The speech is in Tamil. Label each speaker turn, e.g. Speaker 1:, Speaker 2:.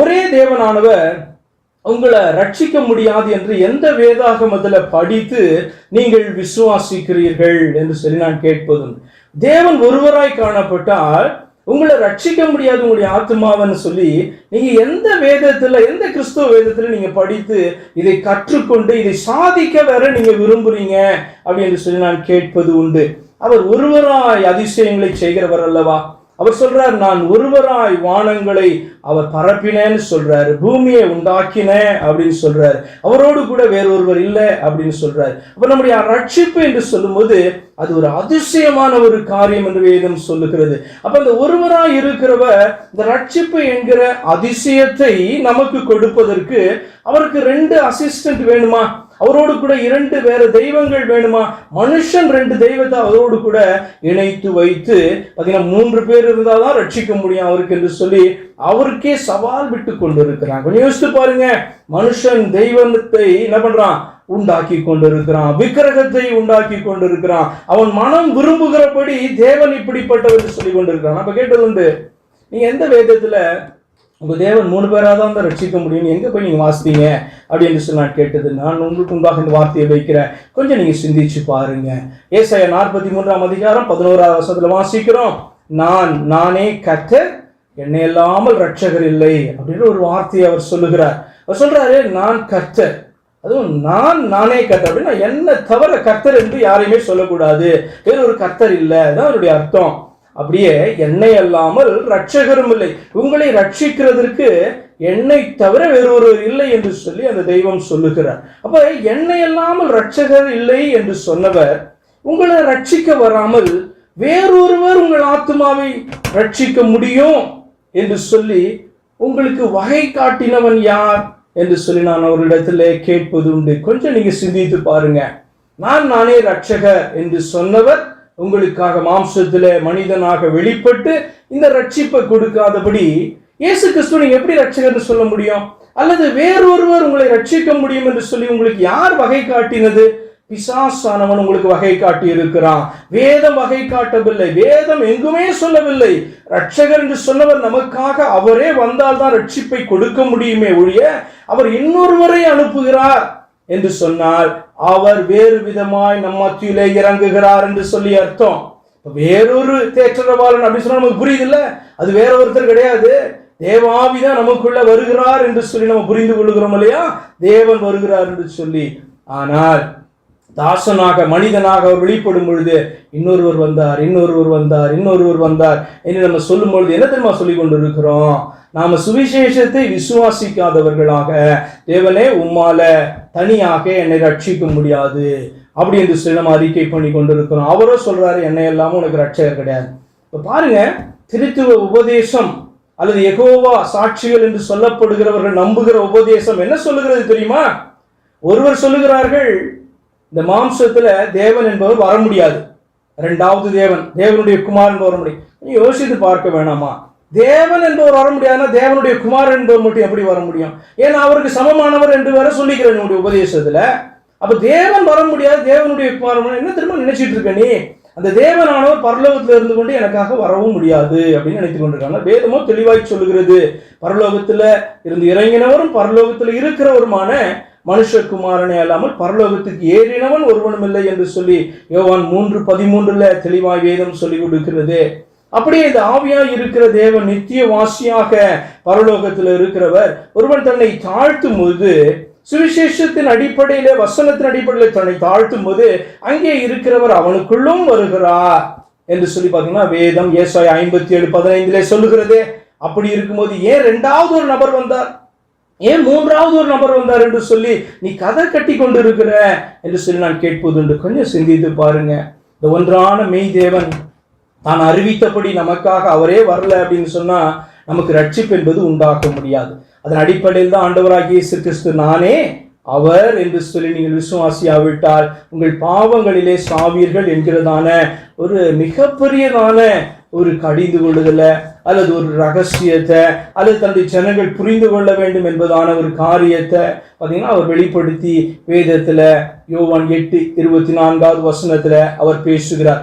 Speaker 1: ஒரே தேவனானவர் உங்களை ரட்சிக்க முடியாது என்று எந்த வேதாகமத்தில் படித்து நீங்கள் விசுவாசிக்கிறீர்கள் என்று சொல்லி நான் கேட்பதும் தேவன் ஒருவராய் காணப்பட்டால் உங்களை ரட்சிக்க முடியாது உங்களுடைய ஆத்மாவன்னு சொல்லி நீங்க எந்த வேதத்துல எந்த கிறிஸ்துவ வேதத்துல நீங்க படித்து இதை கற்றுக்கொண்டு இதை சாதிக்க வேற நீங்க விரும்புறீங்க அப்படின்னு சொல்லி நான் கேட்பது உண்டு. அவர் ஒருவராய் அதிசயங்களை செய்கிறவர் அல்லவா? அவர் சொல்றார் நான் ஒருவராய் வானங்களை அவர் பரப்பினேன்னு சொல்றாரு. பூமியை உண்டாக்கினேன் அப்படின்னு சொல்றாரு. அவரோடு கூட வேறொருவர் இல்லை அப்படின்னு சொல்றாரு. அப்ப நம்முடைய ரட்சிப்பு என்று சொல்லும்போது அது ஒரு அதிசயமான ஒரு காரியம் என்று வேதம் சொல்லுகிறது. அப்ப இந்த ஒருவராய் இருக்கிறவர் இந்த ரட்சிப்பு என்கிற அதிசயத்தை நமக்கு கொடுப்பதற்கு அவருக்கு ரெண்டு அசிஸ்டன்ட் வேணுமா? அவரோடு கூட இரண்டு வேற தெய்வங்கள் வேணுமா? மனுஷன் ரெண்டு தெய்வத்தை அவரோடு கூட இணைத்து வைத்து பார்த்தீங்கன்னா மூன்று பேர் இருந்தால் தான் ரட்சிக்க முடியும் அவருக்கு என்று சொல்லி அவருக்கே சவால் விட்டு கொண்டு இருக்கிறான் கொஞ்சம் யோசித்து பாருங்க. மனுஷன் தெய்வத்தை என்ன பண்றான்? உண்டாக்கி கொண்டிருக்கிறான். விக்கிரகத்தை உண்டாக்கி கொண்டிருக்கிறான். அவன் மனம் விரும்புகிறபடி தேவன் இப்படிப்பட்டவர் சொல்லி கொண்டிருக்கிறான். நம்ம கேட்டது உண்டு நீங்க எந்த வேதத்துல உங்கள் தேவன் மூணு பேராக தான் வந்து ரட்சிக்க முடியும்னு எங்கே போய் நீங்கள் வாசித்தீங்க அப்படின்னு சொல்லி நான் கேட்டது நான் உங்களுக்கு உண்டாக இந்த வார்த்தையை வைக்கிறேன். கொஞ்சம் நீங்கள் சிந்திச்சு பாருங்க. ஏசாயா நாற்பத்தி மூன்றாம் அதிகாரம் பதினோராவது வருஷத்தில் வாசிக்கிறோம். நான் நானே கத்த என்னை இல்லாமல் ரட்சகர் இல்லை அப்படின்னு ஒரு வார்த்தையை அவர் சொல்லுகிறார். அவர் சொல்கிறாரு நான் கத்த அதுவும் நான் நானே கத்தர் அப்படின்னா என்ன தவிர கர்த்தர் என்று யாரையுமே சொல்லக்கூடாது. வேறு ஒரு கர்த்தர் இல்லை. அதான் அவருடைய அர்த்தம். அப்படியே என்னை அல்லாமல் ரட்சகரும் இல்லை. உங்களை ரட்சிக்கிறதற்கு என்னை தவிர வேறொருவர் இல்லை என்று சொல்லி அந்த தெய்வம் சொல்லுகிறார். அப்ப என்னை அல்லாமல் ரட்சகர் இல்லை என்று சொன்னவர் உங்களை ரட்சிக்க வராமல் வேறொருவர் உங்கள் ஆத்மாவை ரட்சிக்க முடியும் என்று சொல்லி உங்களுக்கு வகை காட்டினவன் யார் என்று சொல்லி நான் அவரிடத்துல கேட்பது உண்டு. கொஞ்சம் நீங்க சிந்தித்து பாருங்க. நான் நானே ரட்சகர் என்று சொன்னவர் உங்களுக்காக மாம்சத்தில் மனிதனாக வெளிப்பட்டு இந்த ரட்சிப்பை கொடுக்காதபடி இயேசு கிறிஸ்துவ நீங்கள் எப்படி ரட்சகர்னு சொல்ல முடியும்? அல்லது வேறொருவர் உங்களை ரட்சிக்க முடியும் என்று சொல்லி உங்களுக்கு யார் வகை காட்டினது? பிசாசானவன் உங்களுக்கு வகை காட்டி இருக்கிறான் வேதம் வகை காட்டவில்லை. வேதம் எங்குமே சொல்லவில்லை. ரட்சகர் என்று சொன்னவர் நமக்காக அவரே வந்தால் தான் ரட்சிப்பை கொடுக்க முடியுமே ஒழிய அவர் இன்னொருவரை அனுப்புகிறார் என்று சொன்னால் அவர் வேறு விதமாய் நம் மத்தியிலே இறங்குகிறார் என்று சொல்லி அர்த்தம். வேறொரு தேற்றரவாளன் அப்படின்னு சொன்னா நமக்கு புரியுது இல்ல அது வேற ஒருத்தர் கிடையாது. தேவாவிதான் நமக்குள்ள வருகிறார் என்று சொல்லி நம்ம புரிந்து கொள்கிறோம் இல்லையா? தேவன் வருகிறார் என்று சொல்லி. ஆனால் தாசனாக மனிதனாக அவர் வெளிப்படும் பொழுது இன்னொருவர் வந்தார் இன்னொருவர் வந்தார் இன்னொருவர் வந்தார் என்று நம்ம சொல்லும் பொழுது என்ன தெரியுமா சொல்லி கொண்டிருக்கிறோம்? நாம சுவிசேஷத்தை விசுவாசிக்காதவர்களாக தேவனே உம்மால தனியாக என்னை ரட்சிக்க முடியாது. அப்படி என்று சொல்லி நம்ம அறிக்கை பண்ணி கொண்டிருக்கிறோம். அவரோ சொல்றாரு என்னை எல்லாமும் உனக்கு ரட்சகர் கிடையாது. இப்போ பாருங்க திருத்துவ உபதேசம் அல்லது எகோவா சாட்சிகள் என்று சொல்லப்படுகிறவர்கள் நம்புகிற உபதேசம் என்ன சொல்லுகிறது தெரியுமா? ஒருவர் சொல்லுகிறார்கள் இந்த மாம்சத்தில் தேவன் என்பவர் வர முடியாது. ரெண்டாவது தேவன் தேவனுடைய குமார் என்பவர் வர முடியும். யோசித்து பார்க்க வேணாமா? தேவன் என்பவர் வர முடியாதுன்னா தேவனுடைய குமார் என்பவர் மட்டும் எப்படி வர முடியும்? ஏன்னா அவருக்கு சமமானவர் என்று வேற சொல்லிக்கிறேன் என்னுடைய உபதேசத்தில். அப்போ தேவன் வர முடியாது தேவனுடைய குமாரன் என்ன திரும்ப நினைச்சிட்டு இருக்க நீ? அந்த தேவனானவர் பரலோகத்தில் இருந்து கொண்டு எனக்காக வரவும் முடியாது அப்படின்னு நினைத்து கொண்டிருக்காங்க. வேதமோ தெளிவாய் சொல்லுகிறது. பரலோகத்தில் இருந்து இறங்கினவரும் பரலோகத்தில் இருக்கிறவருமான மனுஷகுமாரனை அல்லாமல் பரலோகத்துக்கு ஏறினவன் ஒருவனும் இல்லை என்று சொல்லி யோவான் மூன்று பதிமூன்றுல தெளிவாய் வேதம் சொல்லி கொடுக்கிறது. அப்படியே இந்த ஆவியா இருக்கிற தேவன் நித்திய வாசியாக பரலோகத்தில் இருக்கிறவர். ஒருவன் தன்னை தாழ்த்தும் போது சுவிசேஷத்தின் அடிப்படையில வசனத்தின் அடிப்படையில் தன்னை தாழ்த்தும் போது அங்கே இருக்கிறவர் அவனுக்குள்ளும் வருகிறார் என்று சொல்லி பார்த்தீங்கன்னா வேதம் ஏசாய் ஐம்பத்தி ஏழு பதினைந்திலே சொல்லுகிறதே. அப்படி இருக்கும்போது ஏன் ரெண்டாவது ஒரு நபர் வந்தார்? ஏன் மூன்றாவது ஒரு நபர் வந்தார் என்று சொல்லி நீ கதை கட்டி கொண்டு இருக்கிற என்று சொல்லி நான் கேட்பது என்று கொஞ்சம் சிந்தித்து பாருங்க. இந்த ஒன்றான மெய் தேவன் தான் அறிவித்தபடி நமக்காக அவரே வரல அப்படின்னு சொன்னா நமக்கு ரட்சிப்பு என்பது உண்டாக்க முடியாது. அதன் அடிப்படையில் தான் ஆண்டவராகிய இயேசு கிறிஸ்து நானே அவர் என்று சொல்லி நீங்கள் விசுவாசியாவிட்டால் உங்கள் பாவங்களிலே சாவீர்கள் என்கிறதான ஒரு மிகப்பெரியதான ஒரு கடிந்து கொள்ளுதலை அல்லது ஒரு ரகசியத்தை அல்லது தன்னுடைய ஜனங்கள் புரிந்து கொள்ள வேண்டும் என்பதான ஒரு காரியத்தை பார்த்தீங்கன்னா அவர் வெளிப்படுத்தி வேதத்தில் யோவான் எட்டு இருபத்தி நான்காவது வசனத்தில் அவர் பேசுகிறார்.